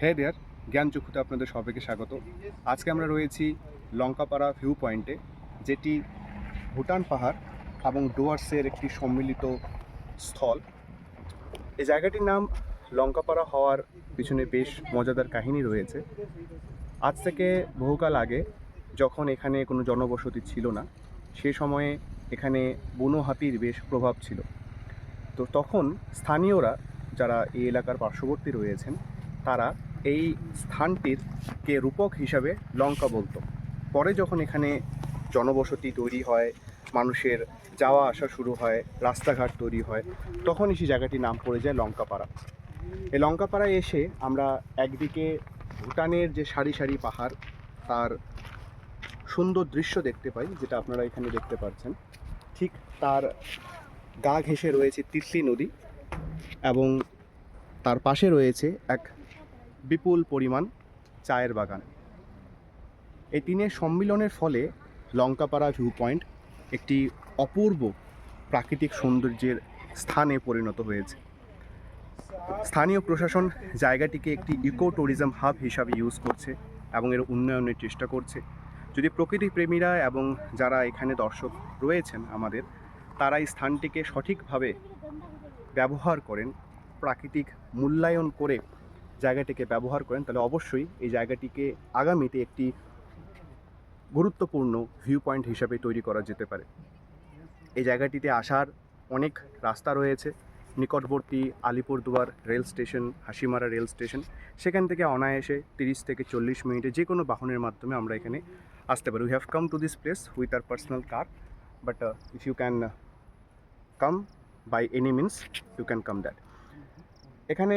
হ্যাঁ দেয়ার জ্ঞান চক্ষুতে আপনাদের সবাইকে স্বাগত। আজকে আমরা রয়েছি লঙ্কাপাড়া ভিউ পয়েন্টে যেটি ভুটান পাহাড় এবং ডুয়ার্সের একটি সম্মিলিত স্থল। এই জায়গাটির নাম লঙ্কাপাড়া হওয়ার পিছনে বেশ মজাদার কাহিনী রয়েছে। আজ থেকে বহুকাল আগে যখন এখানে কোনো জনবসতি ছিল না, সে সময়ে এখানে বুনো হাতির বেশ প্রভাব ছিল। তো তখন স্থানীয়রা, যারা এই এলাকার পার্শ্ববর্তী রয়েছেন, তারা এই স্থানটির কে রূপক হিসাবে লঙ্কা বলতো। পরে যখন এখানে জনবসতি তৈরি হয়, মানুষের যাওয়া আসা শুরু হয়, রাস্তাঘাট তৈরি হয় তখনই সেই জায়গাটির নাম পড়ে যায় লঙ্কাপাড়া। এই লঙ্কাপাড়ায় এসে আমরা একদিকে ভুটানের যে সারি সারি পাহাড়, তার সুন্দর দৃশ্য দেখতে পাই, যেটা আপনারা এখানে দেখতে পাচ্ছেন। ঠিক তার গা ঘেঁষে রয়েছে তিতলি নদী এবং তার পাশে রয়েছে এক বিপুল পরিমাণ চায়ের বাগান। এই তিনের সম্মিলনের ফলে লঙ্কাপাড়া ভিউ পয়েন্ট একটি অপূর্ব প্রাকৃতিক সৌন্দর্যের স্থানে পরিণত হয়েছে। স্থানীয় প্রশাসন জায়গাটিকে একটি ইকো ট্যুরিজম হাব হিসাবে ইউজ করছে এবং এর উন্নয়নের চেষ্টা করছে। যদি প্রকৃতি প্রেমীরা এবং যারা এখানে দর্শক রয়েছেন আমাদের, তারা এই স্থানটিকে সঠিকভাবে ব্যবহার করেন, প্রাকৃতিক মূল্যায়ন করে জায়গাটিকে ব্যবহার করেন, তাহলে অবশ্যই এই জায়গাটিকে আগামীতে একটি গুরুত্বপূর্ণ ভিউ পয়েন্ট হিসাবে তৈরি করা যেতে পারে। এই জায়গাটিতে আসার অনেক রাস্তা রয়েছে। নিকটবর্তী Alipurduar rail station, Hasimara rail station, সেখান থেকে অনায়াসে তিরিশ থেকে চল্লিশ মিনিটে যে কোনো বাহনের মাধ্যমে আমরা এখানে আসতে পারি। We have come to this place with our personal car but if you can come by any means you can come that এখানে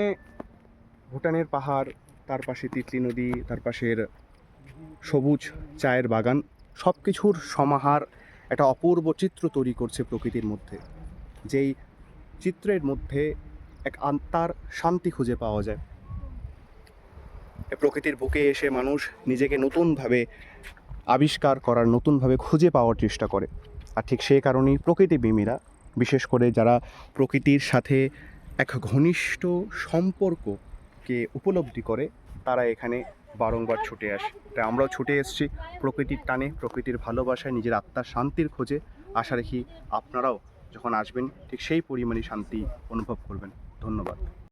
ভুটানের পাহাড়, তার পাশে তিতলি নদী, তার পাশের সবুজ চায়ের বাগান সব কিছুর সমাহার একটা অপূর্ব চিত্র তৈরি করছে প্রকৃতির মধ্যে। যেই চিত্রের মধ্যে এক আত্মার শান্তি খুঁজে পাওয়া যায়। প্রকৃতির বুকে এসে মানুষ নিজেকে নতুনভাবে আবিষ্কার করার, নতুনভাবে খুঁজে পাওয়ার চেষ্টা করে। আর ঠিক সেই কারণেই প্রকৃতি বিমিরা বিশেষ করে যারা প্রকৃতির সাথে এক ঘনিষ্ঠ সম্পর্ককে উপলব্ধি করে, তারা এখানে বারংবার ছুটে আসে। তাই আমরাও ছুটে এসেছি প্রকৃতির টানে, প্রকৃতির ভালোবাসায়, নিজের আত্মার শান্তির খোঁজে। আশা রাখি আপনারাও যখন আসবেন, ঠিক সেই পরিমাণে শান্তি অনুভব করবেন। ধন্যবাদ।